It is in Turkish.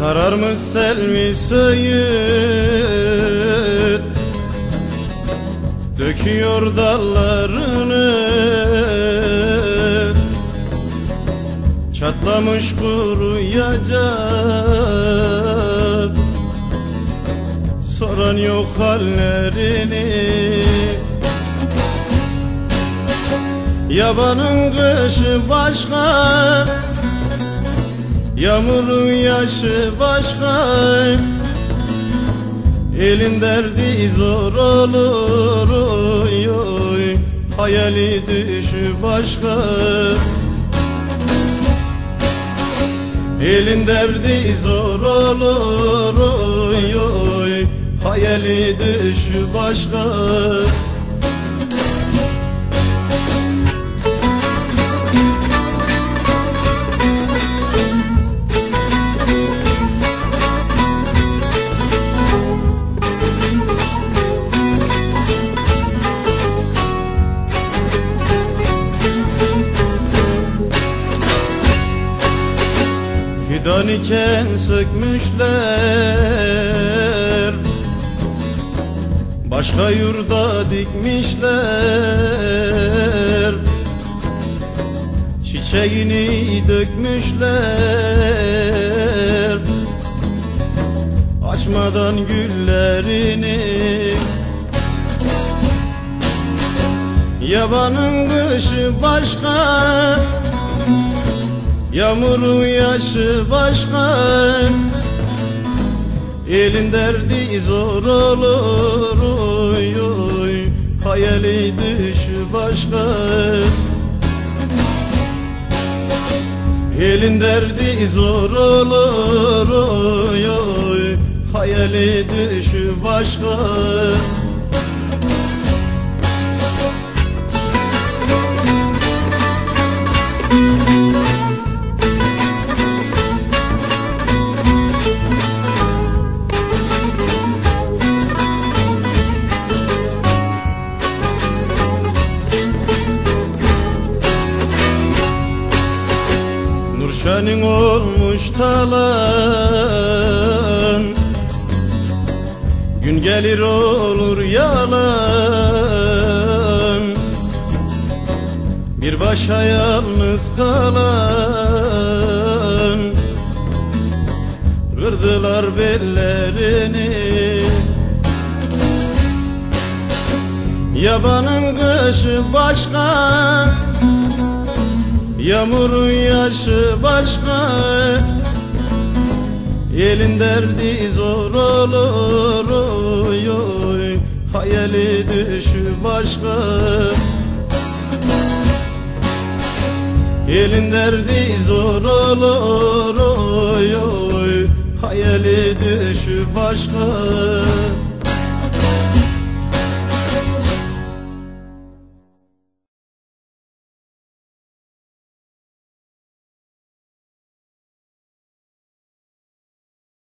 Yarımız Selvi Söğüt Döküyor dallarını. Çatlamış kuruyacak Soran yok hallerini. Yabanın kışı başka Yağmurun yaşı başka Elin derdi zor olur oy, oy. Hayali düşü başka Elin derdi zor olur oy, oy. Hayali düşü başka Fidan iken sökmüşler. Başka yurda dikmişler. Çiçeğini dökmüşler. Açmadan güllerini. Yabanın kışı başka Yağmurun yaşı başka Elin derdi zor olur oy, oy. Hayali düşü başka Elin derdi zor olur oy, oy. Hayali düşü başka Nurşanin olmuş talan. Gün gelir olur yalan. Bir başa yalnız kalan. Kırdılar bellerini. Yabanın kışı başka Yağmurun yaşı başka Elin derdi zor olur oy, oy. Hayali düşü başka Elin derdi zor olur oy, oy. Hayali düşü başka